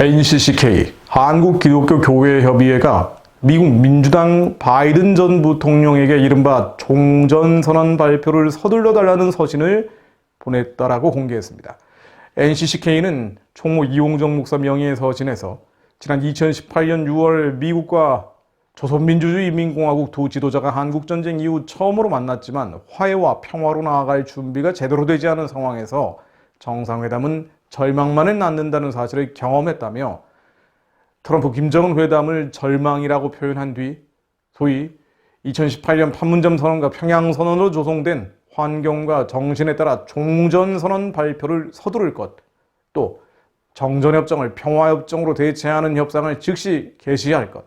NCCK 한국기독교교회협의회가 미국 민주당 바이든 전 부통령에게 이른바 종전선언 발표를 서둘러 달라는 서신을 보냈다라고 공개했습니다. NCCK는 총무 이용정 목사 명의의 서신에서 지난 2018년 6월 미국과 조선민주주의 인민공화국 두 지도자가 한국전쟁 이후 처음으로 만났지만 화해와 평화로 나아갈 준비가 제대로 되지 않은 상황에서 정상회담은 절망만을 낳는다는 사실을 경험했다며 트럼프 김정은 회담을 절망이라고 표현한 뒤 소위 2018년 판문점 선언과 평양 선언으로 조성된 환경과 정신에 따라 종전 선언 발표를 서두를 것, 또 정전협정을 평화협정으로 대체하는 협상을 즉시 개시할 것,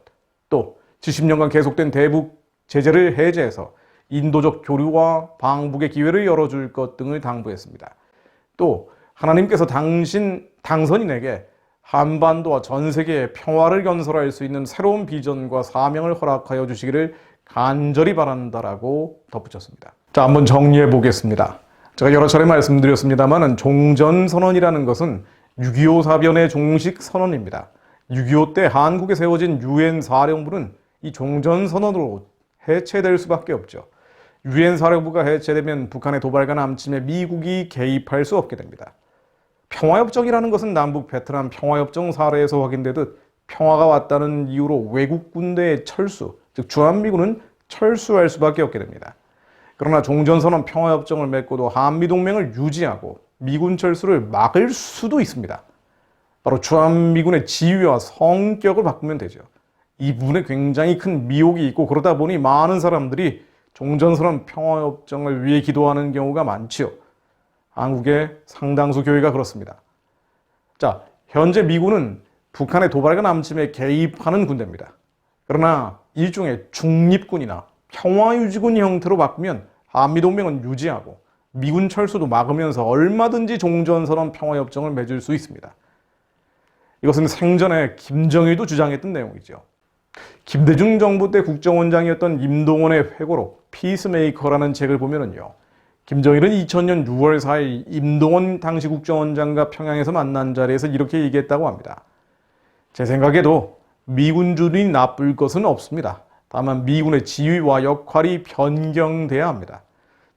또 70년간 계속된 대북 제재를 해제해서 인도적 교류와 방북의 기회를 열어줄 것 등을 당부했습니다. 또 하나님께서 당신 당선인에게 한반도와 전 세계의 평화를 건설할 수 있는 새로운 비전과 사명을 허락하여 주시기를 간절히 바란다라고 덧붙였습니다. 자, 한번 정리해 보겠습니다. 제가 여러 차례 말씀드렸습니다만은 종전 선언이라는 것은 6.25 사변의 종식 선언입니다. 6.25 때 한국에 세워진 유엔 사령부는 이 종전 선언으로 해체될 수밖에 없죠. 유엔 사령부가 해체되면 북한의 도발과 남침에 미국이 개입할 수 없게 됩니다. 평화협정이라는 것은 남북 베트남 평화협정 사례에서 확인되듯 평화가 왔다는 이유로 외국 군대의 철수, 즉 주한미군은 철수할 수밖에 없게 됩니다. 그러나 종전선언 평화협정을 맺고도 한미동맹을 유지하고 미군 철수를 막을 수도 있습니다. 바로 주한미군의 지위와 성격을 바꾸면 되죠. 이 부분에 굉장히 큰 미혹이 있고 그러다 보니 많은 사람들이 종전선언 평화협정을 위해 기도하는 경우가 많지요. 한국의 상당수 교회가 그렇습니다. 자, 현재 미군은 북한의 도발과 남침에 개입하는 군대입니다. 그러나 일종의 중립군이나 평화유지군 형태로 바꾸면 한미동맹은 유지하고 미군 철수도 막으면서 얼마든지 종전선언 평화협정을 맺을 수 있습니다. 이것은 생전에 김정일도 주장했던 내용이죠. 김대중 정부 때 국정원장이었던 임동원의 회고록 피스메이커라는 책을 보면은요. 김정일은 2000년 6월 4일 임동원 당시 국정원장과 평양에서 만난 자리에서 이렇게 얘기했다고 합니다. 제 생각에도 미군주들이 나쁠 것은 없습니다. 다만 미군의 지위와 역할이 변경돼야 합니다.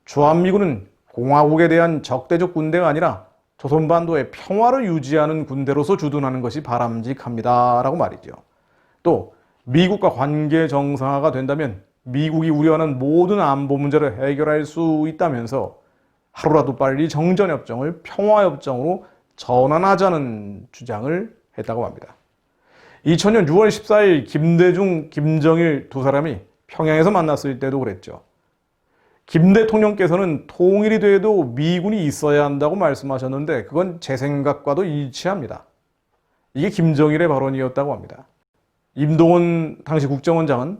주한미군은 공화국에 대한 적대적 군대가 아니라 조선반도의 평화를 유지하는 군대로서 주둔하는 것이 바람직합니다. 라고 말이죠. 또 미국과 관계 정상화가 된다면 미국이 우려하는 모든 안보 문제를 해결할 수 있다면서 하루라도 빨리 정전협정을 평화협정으로 전환하자는 주장을 했다고 합니다. 2000년 6월 14일 김대중, 김정일 두 사람이 평양에서 만났을 때도 그랬죠. 김 대통령께서는 통일이 돼도 미군이 있어야 한다고 말씀하셨는데 그건 제 생각과도 일치합니다. 이게 김정일의 발언이었다고 합니다. 임동원 당시 국정원장은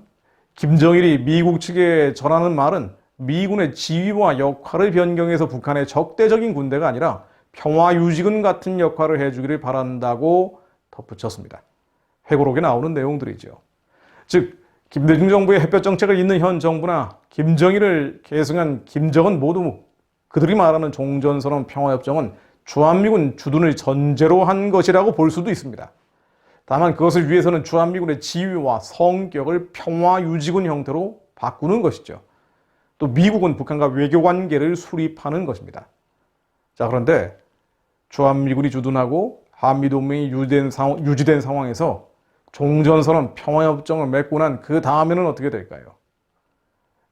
김정일이 미국 측에 전하는 말은 미군의 지위와 역할을 변경해서 북한의 적대적인 군대가 아니라 평화 유지군 같은 역할을 해주기를 바란다고 덧붙였습니다. 회고록에 나오는 내용들이죠. 즉 김대중 정부의 햇볕 정책을 잇는 현 정부나 김정일을 계승한 김정은 모두 그들이 말하는 종전선언 평화협정은 주한미군 주둔을 전제로 한 것이라고 볼 수도 있습니다. 다만 그것을 위해서는 주한미군의 지위와 성격을 평화 유지군 형태로 바꾸는 것이죠. 또 미국은 북한과 외교 관계를 수립하는 것입니다. 자, 그런데 주한미군이 주둔하고 한미동맹이 유지된, 상황, 유지된 상황에서 종전선언 평화협정을 맺고 난 그 다음에는 어떻게 될까요?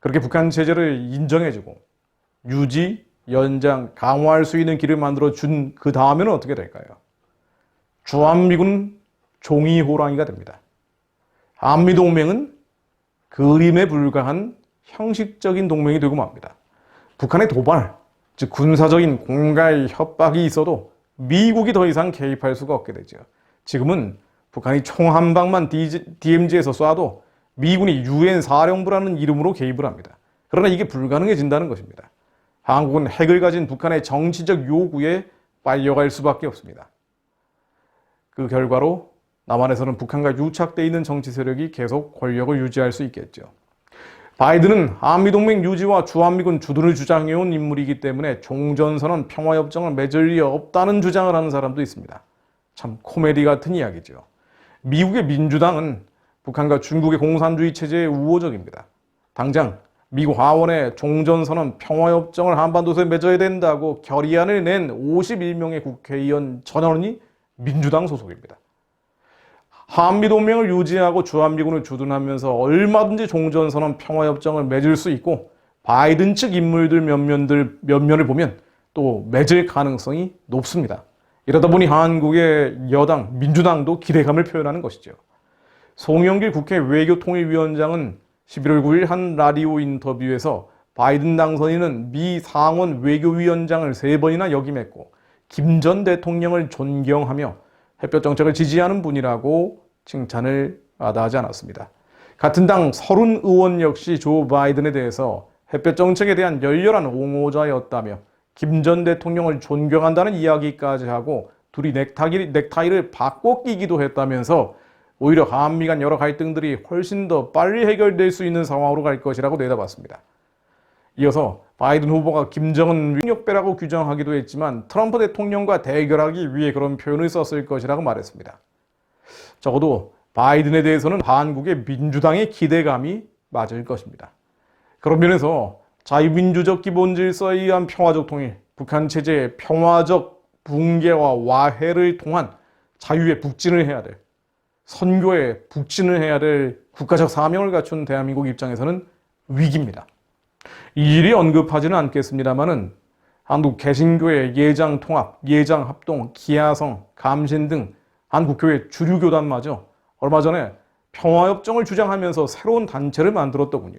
그렇게 북한 체제를 인정해주고 유지, 연장, 강화할 수 있는 길을 만들어 준 그 다음에는 어떻게 될까요? 주한미군 종이 호랑이가 됩니다. 한미동맹은 그림에 불과한 형식적인 동맹이 되고 맙니다. 북한의 도발, 즉 군사적인 공갈 협박이 있어도 미국이 더 이상 개입할 수가 없게 되죠. 지금은 북한이 총 한 방만 DMZ에서 쏴도 미군이 유엔 사령부라는 이름으로 개입을 합니다. 그러나 이게 불가능해진다는 것입니다. 한국은 핵을 가진 북한의 정치적 요구에 빨려갈 수밖에 없습니다. 그 결과로 남한에서는 북한과 유착되어 있는 정치 세력이 계속 권력을 유지할 수 있겠죠. 바이든은 한미동맹 유지와 주한미군 주둔을 주장해온 인물이기 때문에 종전선언 평화협정을 맺을 리 없다는 주장을 하는 사람도 있습니다. 참 코미디 같은 이야기죠. 미국의 민주당은 북한과 중국의 공산주의 체제에 우호적입니다. 당장 미국 하원에 종전선언 평화협정을 한반도에 맺어야 된다고 결의안을 낸 51명의 국회의원 전원이 민주당 소속입니다. 한미동맹을 유지하고 주한미군을 주둔하면서 얼마든지 종전선언 평화협정을 맺을 수 있고 바이든 측 인물들 몇면들 몇면을 보면 또 맺을 가능성이 높습니다. 이러다 보니 한국의 여당 민주당도 기대감을 표현하는 것이죠. 송영길 국회 외교통일위원장은 11월 9일 한 라디오 인터뷰에서 바이든 당선인은 미 상원 외교위원장을 세 번이나 역임했고 김 전 대통령을 존경하며 햇볕 정책을 지지하는 분이라고 칭찬을 마다하지 않았습니다. 같은 당 서른 의원 역시 조 바이든에 대해서 햇볕 정책에 대한 열렬한 옹호자였다며 김 전 대통령을 존경한다는 이야기까지 하고 둘이 넥타이, 넥타이를 바꿔 끼기도 했다면서 오히려 한미 간 여러 갈등들이 훨씬 더 빨리 해결될 수 있는 상황으로 갈 것이라고 내다봤습니다. 이어서 바이든 후보가 김정은 위력배라고 규정하기도 했지만 트럼프 대통령과 대결하기 위해 그런 표현을 썼을 것이라고 말했습니다. 적어도 바이든에 대해서는 한국의 민주당의 기대감이 맞을 것입니다. 그런 면에서 자유민주적 기본 질서에 의한 평화적 통일, 북한 체제의 평화적 붕괴와 와해를 통한 자유의 북진을 해야 될, 선교에 북진을 해야 될 국가적 사명을 갖춘 대한민국 입장에서는 위기입니다. 이 일이 언급하지는 않겠습니다만은 한국 개신교의 예장 통합, 예장 합동, 기아성, 감신 등 한국교회 주류 교단마저 얼마 전에 평화협정을 주장하면서 새로운 단체를 만들었더군요.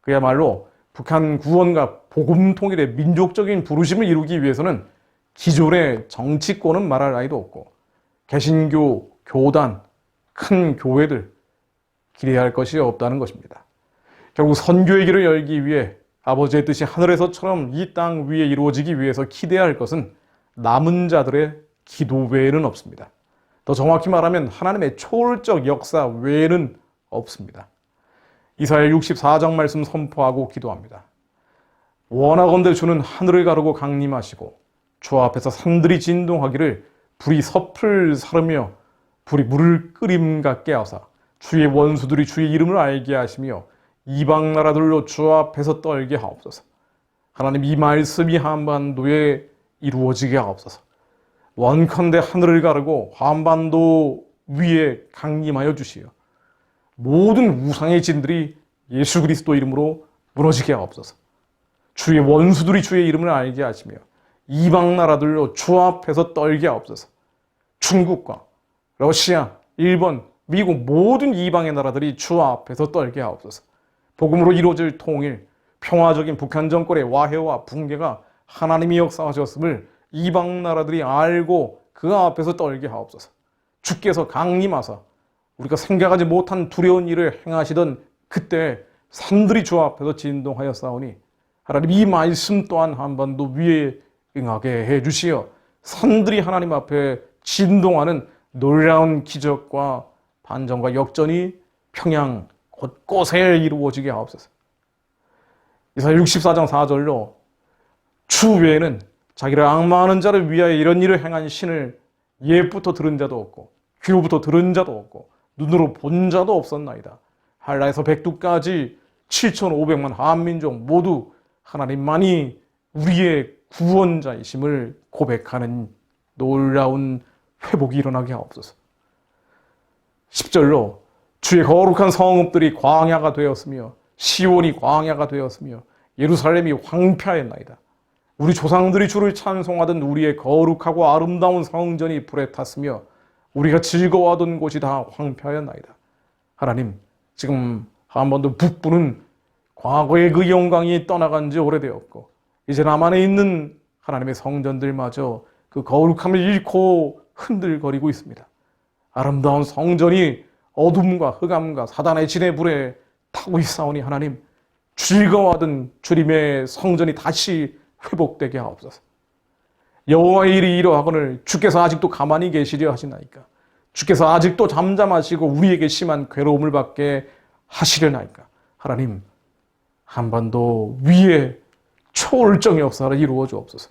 그야말로 북한 구원과 복음 통일의 민족적인 부르심을 이루기 위해서는 기존의 정치권은 말할 나위도 없고 개신교, 교단, 큰 교회들 기대할 것이 없다는 것입니다. 결국 선교의 길을 열기 위해 아버지의 뜻이 하늘에서처럼 이 땅 위에 이루어지기 위해서 기대할 것은 남은 자들의 기도 외에는 없습니다. 더 정확히 말하면 하나님의 초월적 역사 외에는 없습니다. 이사야 64장 말씀 선포하고 기도합니다. 원하건대 주는 하늘을 가르고 강림하시고 주 앞에서 산들이 진동하기를 불이 섭을 사르며 불이 물을 끓임 같게 하사 주의 원수들이 주의 이름을 알게 하시며 이방 나라들로 주 앞에서 떨게 하옵소서. 하나님 이 말씀이 한반도에 이루어지게 하옵소서. 원컨대 하늘을 가르고 한반도 위에 강림하여 주시어 모든 우상의 진들이 예수 그리스도 이름으로 무너지게 하옵소서. 주의 원수들이 주의 이름을 알게 하시며 이방 나라들로 주 앞에서 떨게 하옵소서. 중국과 러시아, 일본, 미국 모든 이방의 나라들이 주 앞에서 떨게 하옵소서. 복음으로 이루어질 통일, 평화적인 북한 정권의 와해와 붕괴가 하나님이 역사하셨음을 이방 나라들이 알고 그 앞에서 떨게 하옵소서. 주께서 강림하사 우리가 생각하지 못한 두려운 일을 행하시던 그때 산들이 주 앞에서 진동하여 싸우니 하나님 이 말씀 또한 한반도 위에 응하게 해 주시어 산들이 하나님 앞에 진동하는 놀라운 기적과 반전과 역전이 평양 곳곳에 이루어지게 하옵소서. 이사 64장 4절로 주 외에는 자기를 악마하는 자를 위하여 이런 일을 행한 신을 예부터 들은 자도 없고 귀로부터 들은 자도 없고 눈으로 본 자도 없었나이다. 한라에서 백두까지 7,500만 한민족 모두 하나님만이 우리의 구원자이심을 고백하는 놀라운 회복이 일어나게 하옵소서. 10절로 주의 거룩한 성읍들이 광야가 되었으며 시온이 광야가 되었으며 예루살렘이 황폐하였나이다. 우리 조상들이 주를 찬송하던 우리의 거룩하고 아름다운 성전이 불에 탔으며 우리가 즐거워하던 곳이 다 황폐하였나이다. 하나님, 지금 한 번도 북부는 과거의 그 영광이 떠나간 지 오래되었고 이제 남한에 있는 하나님의 성전들마저 그 거룩함을 잃고 흔들거리고 있습니다. 아름다운 성전이 어둠과 흑암과 사단의 진의 불에 타고 있사오니 하나님 즐거워하던 주님의 성전이 다시 회복되게 하옵소서. 여호와의 일이 이러하거늘 주께서 아직도 가만히 계시려 하시나이까. 주께서 아직도 잠잠하시고 우리에게 심한 괴로움을 받게 하시려나이까. 하나님 한반도 위에 초월적 역사를 이루어 주옵소서.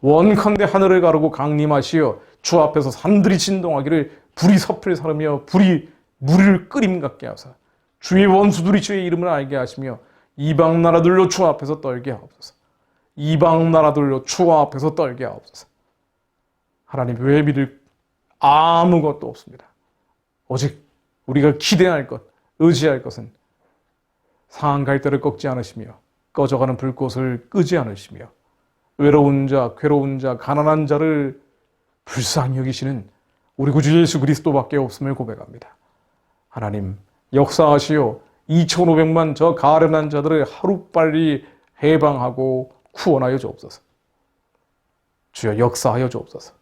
원컨대 하늘을 가르고 강림하시어 주 앞에서 산들이 진동하기를 불이 섭을 사르며 불이 물을 끓임 같게 하사 주의 원수들이 주의 이름을 알게 하시며 이방 나라들로 주 앞에서 떨게 하옵소서. 이방 나라들로 주 앞에서 떨게 하옵소서. 하나님 왜 믿을 아무것도 없습니다. 오직 우리가 기대할 것, 의지할 것은 상한 갈대를 꺾지 않으시며 꺼져가는 불꽃을 끄지 않으시며 외로운 자, 괴로운 자, 가난한 자를 불쌍히 여기시는 우리 구주 예수 그리스도밖에 없음을 고백합니다. 하나님 역사하시오 2,500만 저 가련한 자들을 하루빨리 해방하고 구원하여 주옵소서. 주여 역사하여 주옵소서.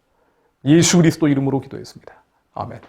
예수 그리스도 이름으로 기도했습니다. 아멘.